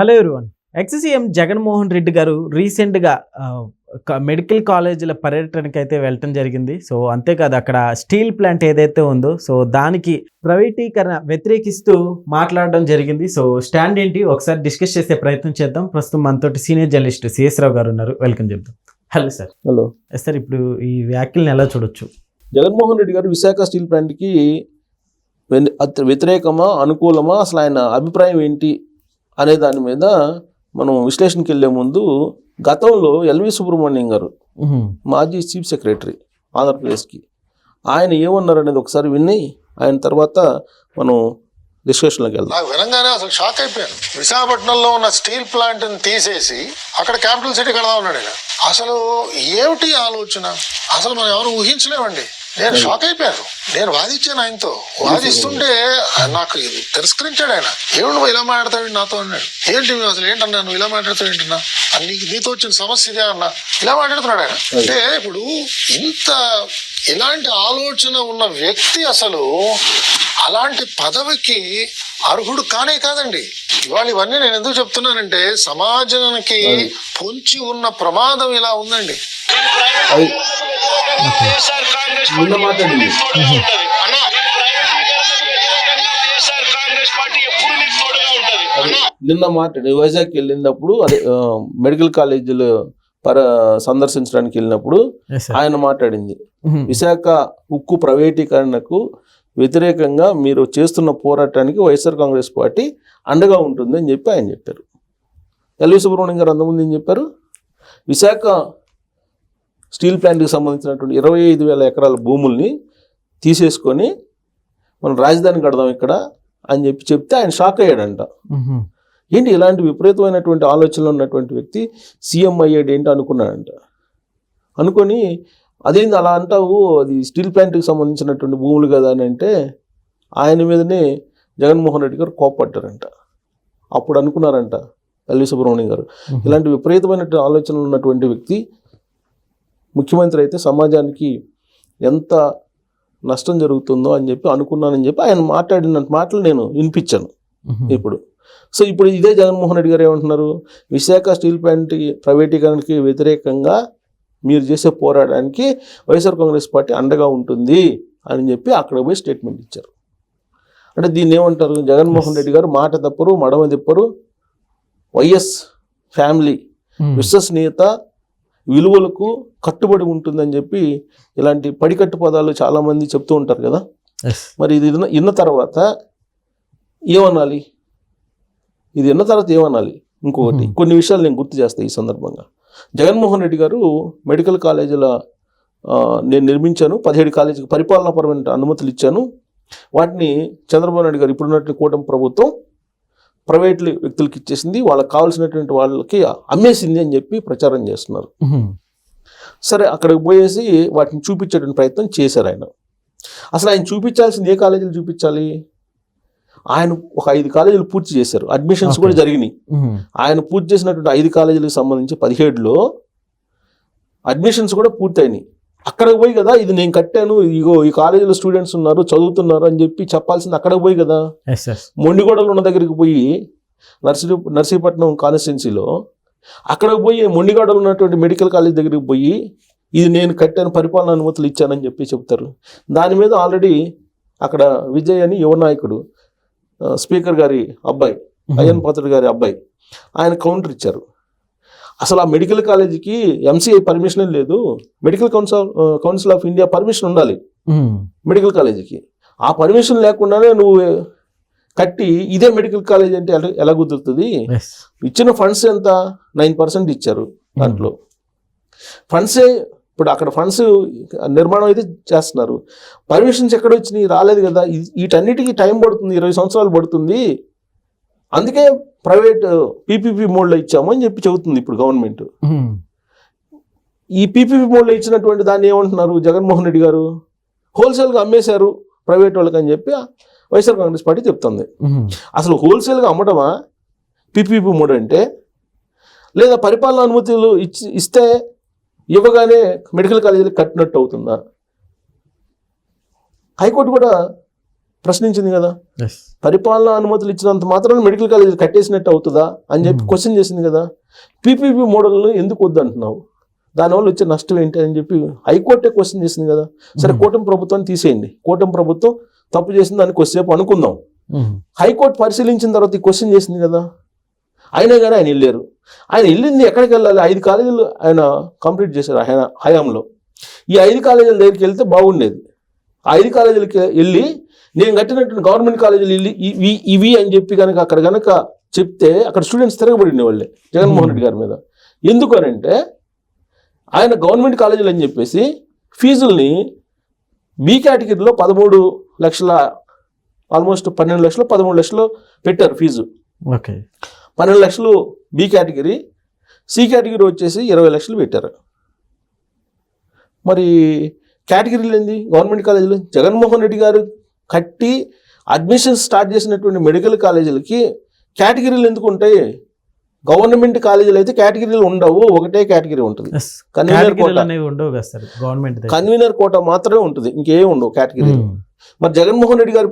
Hello everyone. Ex CM Jaganmohan Reddy garu రీసెంట్గా medical కాలేజీల పర్యటనకి అయితే వెళ్ళటం జరిగింది. సో అంతేకాదు అక్కడ స్టీల్ ప్లాంట్ ఏదైతే ఉందో సో దానికి ప్రైవేటీకరణ వ్యతిరేకిస్తూ మాట్లాడడం జరిగింది. సో స్టాండ్ ఏంటి? ఒకసారి డిస్కస్ చేసే ప్రయత్నం చేద్దాం. ప్రస్తుతం మనతోటి సీనియర్ జర్నలిస్ట్ సిఎస్ రావు గారు ఉన్నారు. వెల్కమ్ చెప్దాం. Hello sir. హలో. సార్ ఇప్పుడు ఈ వ్యాఖ్యలను ఎలా చూడొచ్చు? జగన్మోహన్ రెడ్డి గారు విశాఖ స్టీల్ ప్లాంట్కి వ్యతిరేకమా అనుకూలమా? అసలు ఆయన అభిప్రాయం ఏంటి? అనే దాని మీద మనం విశ్లేషణకి వెళ్ళే ముందు గతంలో ఎల్వి సుబ్రహ్మణ్యం గారు మాజీ చీఫ్ సెక్రటరీ ఆంధ్రప్రదేశ్కి ఆయన ఏమన్నారు అనేది ఒకసారి విని ఆయన తర్వాత మనం డిస్కషన్లోకి వెళ్దాం. నాకు వినంగానే అసలు షాక్ అయిపోయాను. విశాఖపట్నంలో ఉన్న స్టీల్ ప్లాంట్ని తీసేసి అక్కడ క్యాపిటల్ సిటీ కడదా ఉన్నాడు అసలు ఏమిటి ఆలోచన? అసలు మనం ఎవరు ఊహించలేమండి. నేను షాక్ అయిపోయాను. నేను వాదించాను ఆయనతో. వాదిస్తుంటే నాకు తిరస్కరించాడు ఆయన. ఏమి నువ్వు ఇలా మాట్లాడతావు నాతో అన్నాడు. ఏంటి నువ్వు అసలు ఏంటన్నా? నువ్వు ఇలా మాట్లాడతావు ఏంటన్నా అని నీకు నీతో వచ్చిన సమస్య ఇదే అన్నా. ఇలా మాట్లాడుతున్నాడు ఆయన. అంటే ఇప్పుడు ఇంత ఇలాంటి ఆలోచన ఉన్న వ్యక్తి అసలు అలాంటి పదవికి అర్హుడు కానే కాదండి. ఇవాళ ఇవన్నీ నేను ఎందుకు చెప్తున్నానంటే సమాజానికి పొంచి ఉన్న ప్రమాదం ఇలా ఉందండి. అది వైఎస్ఆర్ కాంగ్రెస్ నిన్న మాట్లాడింది అన్నా. వైఎస్ఆర్ కాంగ్రెస్ పార్టీ ఎప్పుడు నీకు తోడుగా ఉంటది? అన్నా. నిన్న మాట్లాడి వైజాగ్ వెళ్ళినప్పుడు అదే మెడికల్ కాలేజీలు పర సందర్శించడానికి వెళ్ళినప్పుడు ఆయన మాట్లాడింది. విశాఖ ఉక్కు ప్రైవేటీకరణకు వ్యతిరేకంగా మీరు చేస్తున్న పోరాటానికి వైఎస్ఆర్ కాంగ్రెస్ పార్టీ అండగా ఉంటుంది అని చెప్పి ఆయన చెప్పారు. ఎల్వి సుబ్రహ్మణ్యం గారు అంతకుముందు ఏం చెప్పారు? విశాఖ స్టీల్ ప్లాంట్కి సంబంధించినటువంటి ఇరవై ఐదు వేల ఎకరాల భూముల్ని తీసేసుకొని మనం రాజధాని కడదాం ఇక్కడ అని చెప్పి చెప్తే ఆయన షాక్ అయ్యాడంట. ఏంటి ఇలాంటి విపరీతమైనటువంటి ఆలోచనలు ఉన్నటువంటి వ్యక్తి సీఎం అయ్యాడు ఏంటి అనుకున్నాడంట. అనుకొని అదేంది అలా అంటావు? అది స్టీల్ ప్లాంట్కి సంబంధించినటువంటి భూములు కదా అని అంటే ఆయన మీదనే జగన్మోహన్ రెడ్డి గారు కోప్పడ్డారంట. అప్పుడు అనుకున్నారంట ఎల్వి సుబ్రహ్మణ్యం గారు ఇలాంటి విపరీతమైనటువంటి ఆలోచనలు ఉన్నటువంటి వ్యక్తి ముఖ్యమంత్రి అయితే సమాజానికి ఎంత నష్టం జరుగుతుందో అని చెప్పి అనుకున్నానని చెప్పి ఆయన మాట్లాడిన మాటలు నేను వినిపించాను ఇప్పుడు. సో ఇప్పుడు ఇదే జగన్మోహన్ రెడ్డి గారు ఏమంటున్నారు? విశాఖ స్టీల్ ప్లాంట్ ప్రైవేటీకరణకి వ్యతిరేకంగా మీరు చేసే పోరాటానికి వైఎస్ఆర్ కాంగ్రెస్ పార్టీ అండగా ఉంటుంది అని చెప్పి అక్కడ పోయి స్టేట్మెంట్ ఇచ్చారు. అంటే దీన్ని ఏమంటారు? జగన్మోహన్ రెడ్డి గారు మాట తప్పరు మడమ తిప్పరు. వైఎస్ ఫ్యామిలీ విశ్వసనీయత విలువలకు కట్టుబడి ఉంటుందని చెప్పి ఇలాంటి పడికట్టు పదాలు చాలామంది చెప్తూ ఉంటారు కదా. మరి ఇది విన్న- తర్వాత ఏమనాలి? ఇది విన్న తర్వాత ఏమనాలి? ఇంకొకటి. Mhm. కొన్ని విషయాలు నేను గుర్తు చేస్తాను ఈ సందర్భంగా. జగన్మోహన్ రెడ్డి గారు మెడికల్ కాలేజీల నేను నిర్మించాను పదిహేడు కాలేజీకి పరిపాలనాపరమైన అనుమతులు ఇచ్చాను. వాటిని చంద్రబాబు నాయుడు గారు ఇప్పుడున్నటువంటి కూటమి ప్రభుత్వం ప్రైవేట్ వ్యక్తులకి ఇచ్చేసింది వాళ్ళకి కావాల్సినటువంటి వాళ్ళకి అమ్మేసింది అని చెప్పి ప్రచారం చేస్తున్నారు. సరే అక్కడికి పోయేసి వాటిని చూపించేటువంటి ప్రయత్నం చేశారు ఆయన. అసలు ఆయన చూపించాల్సింది ఏ కాలేజీలు చూపించాలి? ఆయన ఒక ఐదు కాలేజీలు పూర్తి చేశారు. అడ్మిషన్స్ కూడా. జరిగినాయి. ఆయన పూర్తి చేసినటువంటి ఐదు కాలేజీలకు సంబంధించి పదిహేడులో అడ్మిషన్స్ కూడా పూర్తయినాయి. అక్కడికి పోయి కదా ఇది నేను కట్టాను ఇగో ఈ కాలేజీలో స్టూడెంట్స్ ఉన్నారు చదువుతున్నారు అని చెప్పి చెప్పాల్సింది అక్కడికి పోయి కదా. మొండిగోడలు ఉన్న దగ్గరికి పోయి నర్సీ నర్సీపట్నం కాన్స్టిట్యున్సీలో అక్కడికి పోయి మొండిగోడలు ఉన్నటువంటి మెడికల్ కాలేజ్ దగ్గరికి పోయి ఇది నేను కట్టాను పరిపాలన అనుమతులు ఇచ్చానని చెప్పి చెప్తారు. దాని మీద ఆల్రెడీ అక్కడ విజయ్ అని యువ నాయకుడు స్పీకర్ గారి అబ్బాయి అయ్యన్ పాత్రుడు గారి అబ్బాయి ఆయన కౌంటర్ ఇచ్చారు. అసలు ఆ మెడికల్ కాలేజీకి ఎంసీఐ పర్మిషన్ లేదు. Medical council council of India permission ఉండాలి. మెడికల్ కాలేజీకి. ఆ పర్మిషన్ లేకుండానే నువ్వు కట్టి ఇదే మెడికల్ కాలేజ్ అంటే ఎలా ఎలా కుదురుతుంది? ఇచ్చిన ఫండ్స్ ఎంత? నైన్ పర్సెంట్ ఇచ్చారు దాంట్లో. ఫండ్సే ఇప్పుడు అక్కడ ఫండ్స్ నిర్మాణం అయితే చేస్తున్నారు. పర్మిషన్స్ ఎక్కడ వచ్చినాయి? రాలేదు కదా. వీటన్నిటికీ టైం పడుతుంది. ఇరవై సంవత్సరాలు పడుతుంది. అందుకే ప్రైవేట్ పీపీపీ మోడ్లో ఇచ్చాము అని చెప్పి చెబుతుంది ఇప్పుడు గవర్నమెంట్. ఈ పీపీపీ మోడ్లో ఇచ్చినటువంటి దాన్ని ఏమంటున్నారు జగన్మోహన్ రెడ్డి గారు? హోల్సేల్గా అమ్మేశారు ప్రైవేట్ వాళ్ళకి అని చెప్పి వైఎస్ఆర్ కాంగ్రెస్ పార్టీ చెప్తుంది. అసలు హోల్సేల్గా అమ్మటమా? పీపీపీ మోడ్ అంటే లేదా పరిపాలన అనుమతులు ఇచ్చి ఇస్తే ఇవ్వగానే మెడికల్ కాలేజీలకు కట్టినట్టు అవుతుందా? హైకోర్టు కూడా ప్రశ్నించింది కదా. పరిపాలనా అనుమతులు ఇచ్చినంత మాత్రం మెడికల్ కాలేజ్ కట్టేసినట్టు అవుతుందా అని చెప్పి Hmm. క్వశ్చన్ చేసింది కదా. పీపీపీ మోడల్ను ఎందుకు వద్దు అంటున్నావు దానివల్ల వచ్చే నష్టం ఏంటి అని చెప్పి హైకోర్టే క్వశ్చన్ చేసింది కదా. సరే Hmm. కూటమి ప్రభుత్వాన్ని తీసేయండి. కూటమి ప్రభుత్వం తప్పు చేసింది దాన్ని కొద్దిసేపు అనుకుందాం. మ్మ్. హైకోర్టు పరిశీలించిన తర్వాత ఈ క్వశ్చన్ చేసింది కదా. అయినా కానీ ఆయన వెళ్ళారు. ఆయన వెళ్ళింది ఎక్కడికి వెళ్ళాలి? ఐదు కాలేజీలు ఆయన కంప్లీట్ చేశారు ఆయన హయాంలో. ఈ ఐదు కాలేజీల దగ్గరికి వెళ్తే బాగుండేది. ఆ ఐదు కాలేజీలకి వెళ్ళి నేను కట్టినట్టు గవర్నమెంట్ కాలేజీలు ఇల్లి- ఇవి ఇవి అని చెప్పి కనుక అక్కడ కనుక చెప్తే అక్కడ స్టూడెంట్స్ తిరగబడిన వాళ్ళే జగన్మోహన్ రెడ్డి గారి మీద. ఎందుకు అని అంటే ఆయన గవర్నమెంట్ కాలేజీలు అని చెప్పేసి ఫీజుల్ని బి కేటగిరీలో పదమూడు లక్షల ఆల్మోస్ట్ పన్నెండు లక్షలు పదమూడు లక్షలు పెట్టారు ఫీజు. ఓకే. పన్నెండు లక్షలు బి కేటగిరీ సి కేటగిరీ వచ్చేసి ఇరవై లక్షలు పెట్టారు. మరి కేటగిరీలు ఏంది? గవర్నమెంట్ కాలేజీలు? జగన్మోహన్ రెడ్డి గారు కట్టి అడ్మిషన్ స్టార్ట్ చేసినటువంటి మెడికల్ కాలేజీలకి కేటగిరీలు ఎందుకు ఉంటాయి? గవర్నమెంట్ కాలేజీలు అయితే కేటగిరీలు ఉండవు ఒకటే కేటగిరీ ఉంటుంది. Convener quota government. Convener quota మాత్రమే ఉంటుంది ఇంకేం ఉండవు కేటగిరీ మ్మ్. మరి జగన్మోహన్ రెడ్డి గారు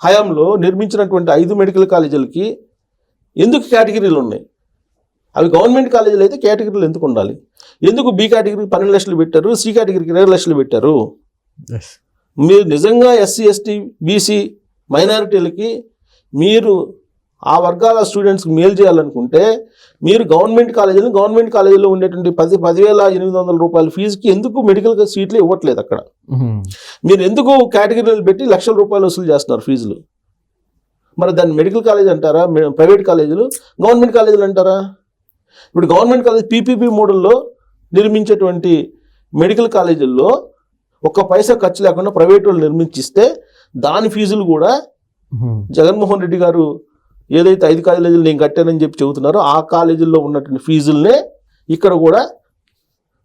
హయాంలో నిర్మించినటువంటి ఐదు మెడికల్ కాలేజీలకి ఎందుకు కేటగిరీలు ఉన్నాయి? అవి గవర్నమెంట్ కాలేజీలు అయితే కేటగిరీలు ఎందుకు ఉండాలి? ఎందుకు బి కేటగిరీకి పన్నెండు లక్షలు పెట్టారు సి కేటగిరీకి ఇరవై లక్షలు పెట్టారు? మీరు నిజంగా ఎస్సీ ఎస్టీ బీసీ మైనారిటీలకి మీరు ఆ వర్గాల స్టూడెంట్స్కి మేలు చేయాలనుకుంటే మీరు గవర్నమెంట్ కాలేజీలు గవర్నమెంట్ కాలేజీలో ఉండేటువంటి పది పదివేల ఎనిమిది వందల రూపాయల ఫీజుకి ఎందుకు మెడికల్ సీట్లు ఇవ్వట్లేదు అక్కడ. మీరు ఎందుకు కేటగిరీలు పెట్టి లక్షల రూపాయలు వసూలు చేస్తున్నారు ఫీజులు? మరి దాన్ని మెడికల్ కాలేజ్ అంటారా? ప్రైవేట్ కాలేజీలు? గవర్నమెంట్ కాలేజీలు అంటారా? ఇప్పుడు గవర్నమెంట్ కాలేజ్ పీపీపీ మోడల్లో నిర్మించేటువంటి మెడికల్ కాలేజీల్లో ఒక్క పైసా ఖర్చు లేకుండా ప్రైవేట్ వాళ్ళు నిర్మించిస్తే దాని ఫీజులు కూడా. జగన్మోహన్ రెడ్డి గారు ఏదైతే ఐదు కాలేజీలు నేను కట్టానని చెప్పి చెబుతున్నారో ఆ కాలేజీల్లో ఉన్నటువంటి ఫీజుల్నే ఇక్కడ కూడా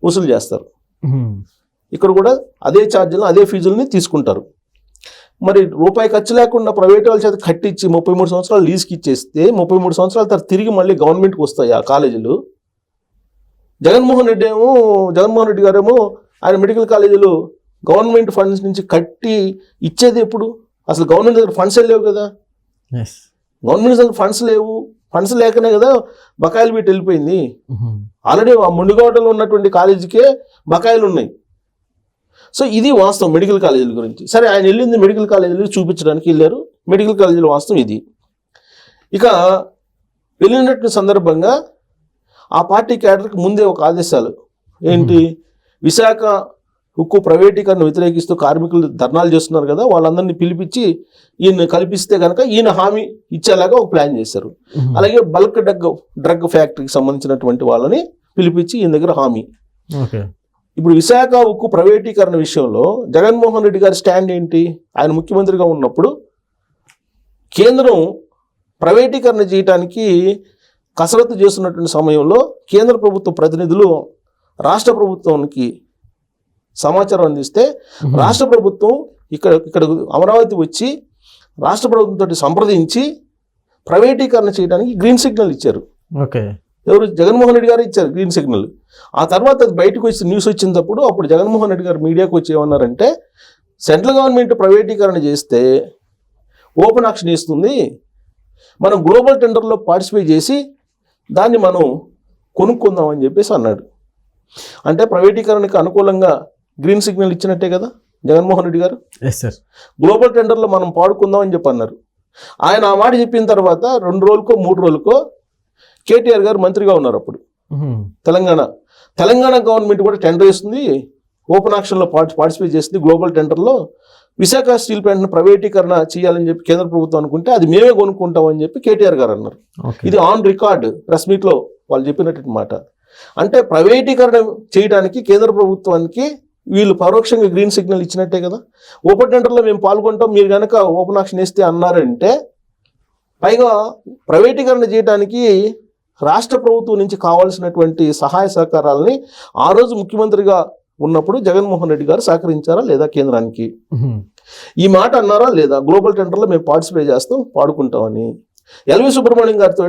వసూలు చేస్తారు. ఇక్కడ కూడా అదే ఛార్జీలను అదే ఫీజులని తీసుకుంటారు మరి రూపాయి ఖర్చు లేకుండా ప్రైవేట్ వాళ్ళ చేత కట్టించి ముప్పై మూడు సంవత్సరాలు లీజ్కి ఇచ్చేస్తే ముప్పై మూడు సంవత్సరాల తర్వాత తిరిగి మళ్ళీ గవర్నమెంట్కి వస్తాయి ఆ కాలేజీలు జగన్మోహన్ రెడ్డి ఏమో జగన్మోహన్ రెడ్డి గారేమో ఆయన మెడికల్ కాలేజీలు గవర్నమెంట్ ఫండ్స్ నుంచి కట్టి ఇచ్చేది ఎప్పుడు? అసలు గవర్నమెంట్ దగ్గర ఫండ్స్ లేవు కదా? గవర్నమెంట్ దగ్గర ఫండ్స్ లేవు. ఫండ్స్ లేకనే కదా బకాయిలు పెట్టి వెళ్ళిపోయింది. ఆల్రెడీ ఆ ముండుగోడలో ఉన్నటువంటి కాలేజీకే బకాయిలు ఉన్నాయి. సో ఇది వాస్తవం మెడికల్ కాలేజీల గురించి. సరే ఆయన వెళ్ళింది మెడికల్ కాలేజీలు చూపించడానికి వెళ్ళారు. మెడికల్ కాలేజీల వాస్తవం ఇది. ఇక వెళ్ళినటువంటి సందర్భంగా ఆ పార్టీ క్యాడర్కి ముందే ఒక ఆదేశాలు. ఏంటి? విశాఖ ఉక్కు ప్రైవేటీకరణ వ్యతిరేకిస్తూ కార్మికులు ధర్నాలు చేస్తున్నారు కదా వాళ్ళందరినీ పిలిపించి ఈయన కల్పిస్తే కనుక ఈయన హామీ ఇచ్చేలాగా ఒక ప్లాన్ చేశారు. అలాగే బల్క్ డ్రగ్ డ్రగ్ ఫ్యాక్టరీకి సంబంధించినటువంటి వాళ్ళని పిలిపించి ఈయన దగ్గర హామీ. ఇప్పుడు విశాఖ ఉక్కు ప్రైవేటీకరణ విషయంలో జగన్మోహన్ రెడ్డి గారి స్టాండ్ ఏంటి? ఆయన ముఖ్యమంత్రిగా ఉన్నప్పుడు కేంద్రం ప్రైవేటీకరణ చేయడానికి కసరత్తు చేస్తున్నటువంటి సమయంలో కేంద్ర ప్రభుత్వ ప్రతినిధులు రాష్ట్ర ప్రభుత్వానికి సమాచారం అందిస్తే. రాష్ట్ర ప్రభుత్వం ఇక్కడ ఇక్కడ అమరావతి వచ్చి రాష్ట్ర ప్రభుత్వంతో సంప్రదించి ప్రైవేటీకరణ చేయడానికి గ్రీన్ సిగ్నల్ ఇచ్చారు. ఓకే. ఎవరు? జగన్మోహన్ రెడ్డి గారు ఇచ్చారు గ్రీన్ సిగ్నల్ ఆ తర్వాత అది బయటకు వచ్చి న్యూస్ వచ్చినప్పుడు అప్పుడు జగన్మోహన్ రెడ్డి గారు మీడియాకు వచ్చి ఏమన్నారంటే సెంట్రల్ గవర్నమెంట్ ప్రైవేటీకరణ చేస్తే ఓపెన్ ఆక్షన్ ఇస్తుంది మనం గ్లోబల్ టెండర్లో పార్టిసిపేట్ చేసి దాన్ని మనం కొనుక్కుందాం అని చెప్పేసి అన్నాడు. అంటే ప్రైవేటీకరణకు అనుకూలంగా గ్రీన్ సిగ్నల్ ఇచ్చినట్టే కదా జగన్మోహన్ రెడ్డి గారు? ఎస్ సార్ గ్లోబల్ టెండర్లో మనం పాడుకుందాం అని చెప్పి అన్నారు ఆయన ఆ మాట చెప్పిన తర్వాత రెండు రోజులకో మూడు రోజులకో కేటీఆర్ గారు మంత్రిగా ఉన్నారు అప్పుడు. తెలంగాణ. తెలంగాణ గవర్నమెంట్ కూడా టెండర్ వేస్తుంది ఓపెన్ ఆక్షన్లో పార్టి పార్టిసిపేట్ చేస్తుంది గ్లోబల్ టెండర్లో విశాఖ స్టీల్ ప్లాంట్ను ప్రైవేటీకరణ చేయాలని చెప్పి కేంద్ర ప్రభుత్వం అనుకుంటే అది మేమే కొనుక్కుంటామని చెప్పి కేటీఆర్ గారు అన్నారు. ఇది ఆన్ రికార్డ్ ప్రెస్ మీట్లో వాళ్ళు చెప్పినటువంటి మాట. అంటే ప్రైవేటీకరణ చేయడానికి కేంద్ర ప్రభుత్వానికి వీళ్ళు పరోక్షంగా గ్రీన్ సిగ్నల్ ఇచ్చినట్టే కదా. ఓపెన్ టెండర్లో మేము పాల్గొంటాం. మీరు కనుక ఓపెన్ ఆక్షన్ వేస్తే అన్నారంటే పైగా ప్రైవేటీకరణ చేయడానికి రాష్ట్ర ప్రభుత్వం నుంచి కావాల్సినటువంటి సహాయ సహకారాలని ఆ రోజు ముఖ్యమంత్రిగా ఉన్నప్పుడు జగన్మోహన్ రెడ్డి గారు సహకరించారా లేదా కేంద్రానికి. ఈ మాట అన్నారా లేదా? గ్లోబల్ టెండర్లో మేము పార్టిసిపేట్ చేస్తాం పాడుకుంటామని. ఎల్వి సుబ్రహ్మణ్యం గారితో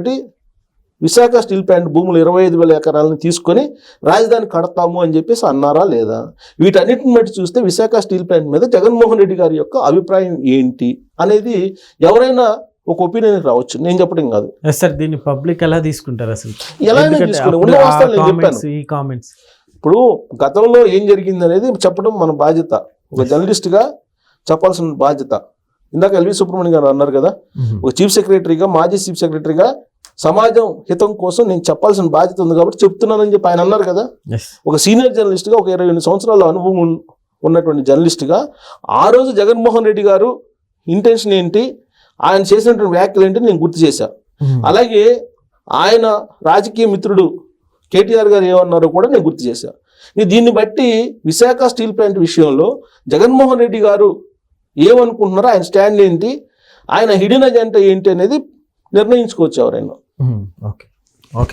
విశాఖ స్టీల్ ప్లాంట్ భూములు ఇరవై ఐదు వేల ఎకరాలను తీసుకొని రాజధాని కడతాము అని చెప్పేసి అన్నారా లేదా? వీటన్నిటిని బట్టి చూస్తే విశాఖ స్టీల్ ప్లాంట్ మీద జగన్మోహన్ రెడ్డి గారి యొక్క అభిప్రాయం ఏంటి అనేది ఎవరైనా ఒక ఒపీనియన్ రావచ్చు. నేను చెప్పడం కాదు. సార్ దీన్ని పబ్లిక్ ఎలా తీసుకుంటారు అసలు? ఎలా చెప్పాను. comments, ఈ కామెంట్స్ ఇప్పుడు గతంలో ఏం జరిగింది అనేది చెప్పడం మన బాధ్యత. ఒక జర్నలిస్ట్గా చెప్పాల్సిన బాధ్యత. ఇందాక ఎల్వి సుబ్రహ్మణ్యం గారు అన్నారు కదా ఒక చీఫ్ సెక్రటరీగా మాజీ చీఫ్ సెక్రటరీగా సమాజం హితం కోసం నేను చెప్పాల్సిన బాధ్యత ఉంది కాబట్టి చెప్తున్నానని చెప్పి ఆయన అన్నారు కదా. ఒక సీనియర్ జర్నలిస్ట్గా ఒక ఇరవై ఎనిమిది సంవత్సరాల అనుభవం ఉన్- ఉన్నటువంటి జర్నలిస్ట్గా ఆ రోజు జగన్మోహన్ రెడ్డి గారు ఇంటెన్షన్ ఏంటి? ఆయన చేసినటువంటి వ్యాఖ్యలు ఏంటి నేను గుర్తు చేశా. అలాగే ఆయన రాజకీయ మిత్రుడు కేటీఆర్ గారు ఏమన్నారో కూడా నేను గుర్తు చేశా. ఇక దీన్ని బట్టి విశాఖ స్టీల్ ప్లాంట్ విషయంలో జగన్మోహన్ రెడ్డి గారు ఏమనుకుంటున్నారో ఆయన స్టాండ్ ఏంటి? ఆయన హిడెన్ అజెండా ఏంటి అనేది నిర్ణయించుకోవచ్చు ఎవరైనా. ఓకే. ఓకే